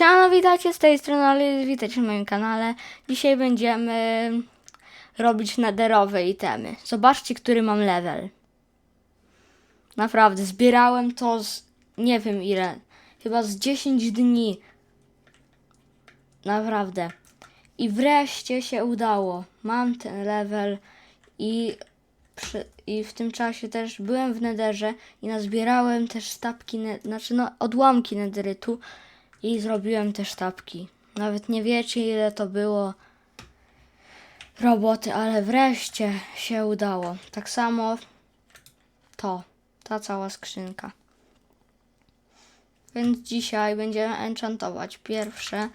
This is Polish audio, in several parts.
Siano, witajcie z tej strony, ale witajcie na moim kanale. Dzisiaj będziemy robić nederowe itemy. Zobaczcie, który mam level. Naprawdę, zbierałem to z nie wiem ile, chyba z 10 dni. Naprawdę. I wreszcie się udało. Mam ten level i, przy, i w tym czasie też byłem w nederze i nazbierałem też stapki, znaczy no odłamki nederytu i zrobiłem też tapki. Nawet nie wiecie ile to było roboty, ale wreszcie się udało. Tak samo to, ta cała skrzynka. Więc dzisiaj będziemy enchantować. Pierwsze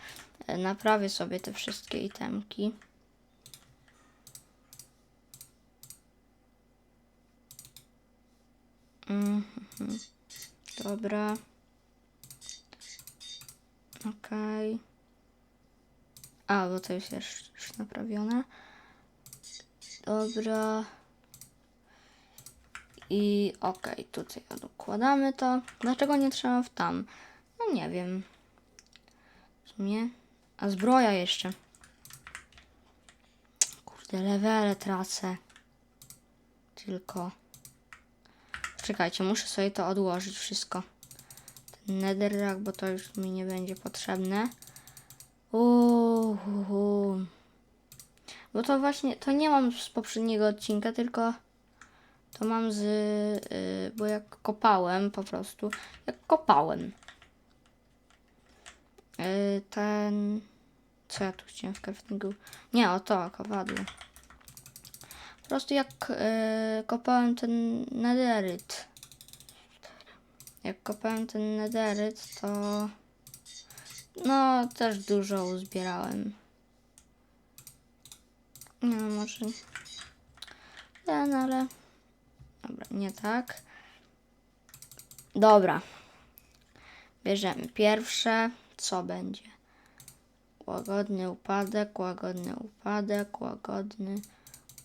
e, naprawię sobie te wszystkie itemki. Mhm. Dobra. Okej. A, bo to jest już, naprawione. Dobra. I okej, tutaj odkładamy to. Dlaczego nie trzeba w tam? No nie wiem. W sumie. A zbroja jeszcze. Kurde, levele tracę. Tylko. Czekajcie, muszę sobie to odłożyć wszystko. Netherrack, bo to już mi nie będzie potrzebne. Uuu. Bo to właśnie, to nie mam z poprzedniego odcinka, tylko to mam z, y, bo jak kopałem po prostu, jak kopałem. Y, ten, co ja tu chciałem w craftingu? Nie, o to, kowadło. Po prostu jak y, kopałem ten nederyt. Jak kopałem ten nederyt, to no też dużo uzbierałem. Nie no, może ten, ale dobra, nie tak. Dobra. Bierzemy pierwsze, co będzie? Łagodny upadek, łagodny upadek, łagodny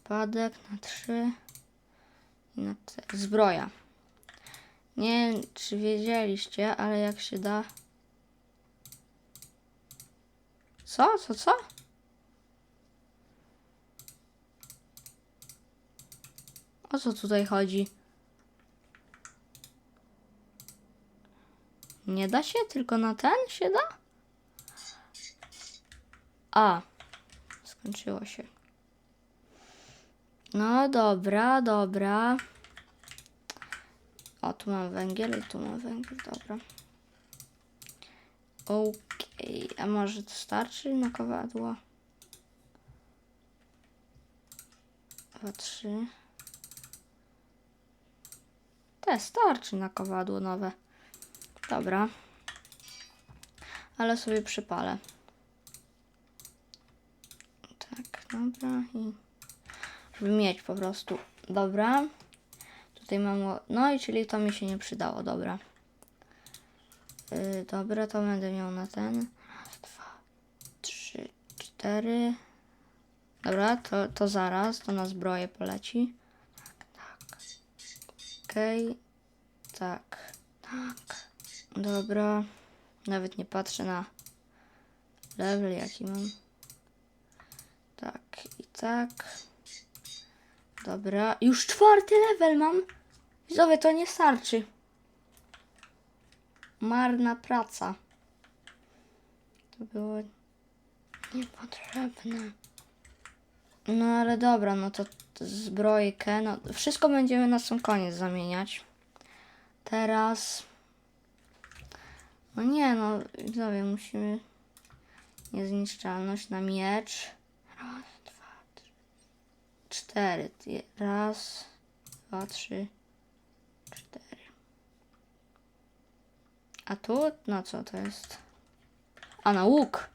upadek na trzy i na cztery. Zbroja. Nie wiem, czy wiedzieliście, ale jak się da. Co? Co? Co? O co tutaj chodzi? Nie da się? Tylko na ten się da? A. Skończyło się. No dobra, dobra. O, tu mam węgiel tu mam węgiel, dobra. Okej, a może to starczy na kowadło? Dwa, trzy. Te starczy na kowadło nowe. Dobra. Ale sobie przypalę. Tak, dobra i żeby mieć po prostu. Dobra. Tutaj mam. No i czyli to mi się nie przydało, dobra. Yy, dobra, to będę miał na ten. Raz, dwa, trzy, cztery. Dobra, to, to zaraz, to na zbroję poleci. Tak, tak. Okej. Tak, tak. Dobra. Nawet nie patrzę na level, jaki mam. Tak i tak. Dobra, już czwarty level mam. Widzowie, to nie starczy. Marna praca. To było niepotrzebne. No ale dobra, no to zbrojkę, no wszystko będziemy na sam koniec zamieniać. Teraz... No nie, no widzowie, musimy niezniszczalność na miecz. Raz, dwa, trzy, cztery. Raz, dwa, trzy, cztery. A tu na co to jest? A na łuk.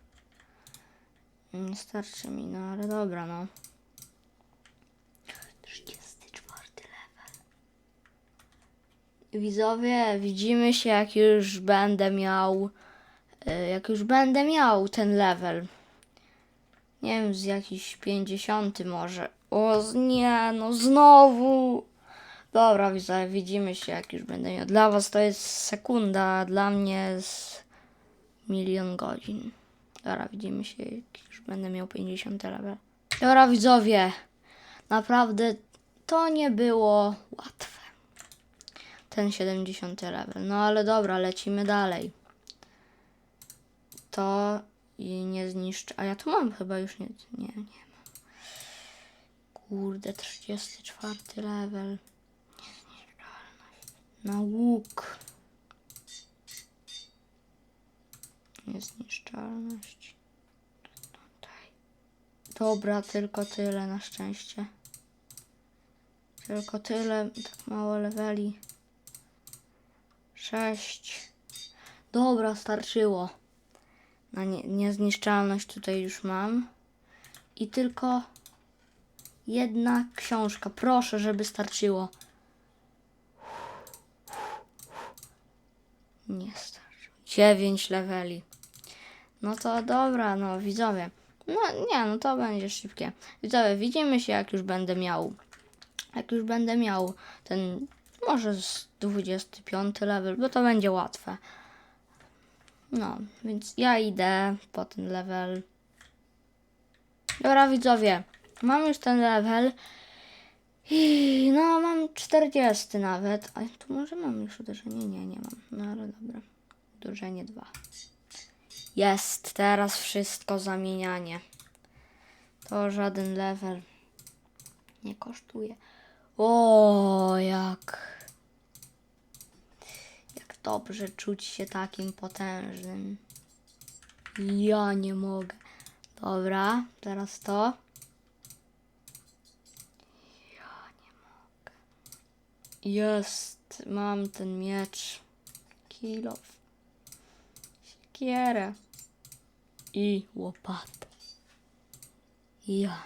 Nie starczy mi, no ale dobra, no. 34 level. Widzowie, widzimy się jak już będę miał. e, Jak już będę miał ten level. Nie wiem, z jakiś 50 może. O, nie, no znowu. Dobra, widzowie, widzimy się jak już będę miał. Dla was to jest sekunda, a dla mnie jest milion godzin. Dobra, widzimy się, jak już będę miał 50 level. Dobra, widzowie, naprawdę to nie było łatwe. Ten 70 level. No ale dobra, lecimy dalej. To i nie zniszczę. A ja tu mam chyba już nie. Nie, nie mam. Kurde, 34 level. Na łuk. Niezniszczalność. Tutaj. Dobra, tylko tyle na szczęście. Tylko tyle, tak mało leveli. Sześć. Dobra, starczyło. Na nie, niezniszczalność tutaj już mam. I tylko jedna książka. Proszę, żeby starczyło. Nie starczyło. Dziewięć leveli. No to dobra, no widzowie. No nie, no to będzie szybkie. Widzowie, widzimy się jak już będę miał. Jak już będę miał ten, może z 25 level, bo to będzie łatwe. No, więc ja idę po ten level. Dobra, widzowie, mam już ten level. No, mam 40 nawet. A tu może mam już uderzenie? Nie, nie mam. No ale dobra. Uderzenie 2. Jest, teraz wszystko zamienianie. To żaden level nie kosztuje. O, jak. Jak dobrze czuć się takim potężnym. Ja nie mogę. Dobra, teraz to. Ja nie mogę. Jest, mam ten miecz. Kilof. Siekierę. I łopatę. Ja.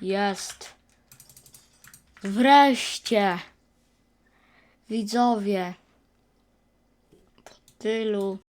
Jest. Wreszcie. Widzowie. Po tylu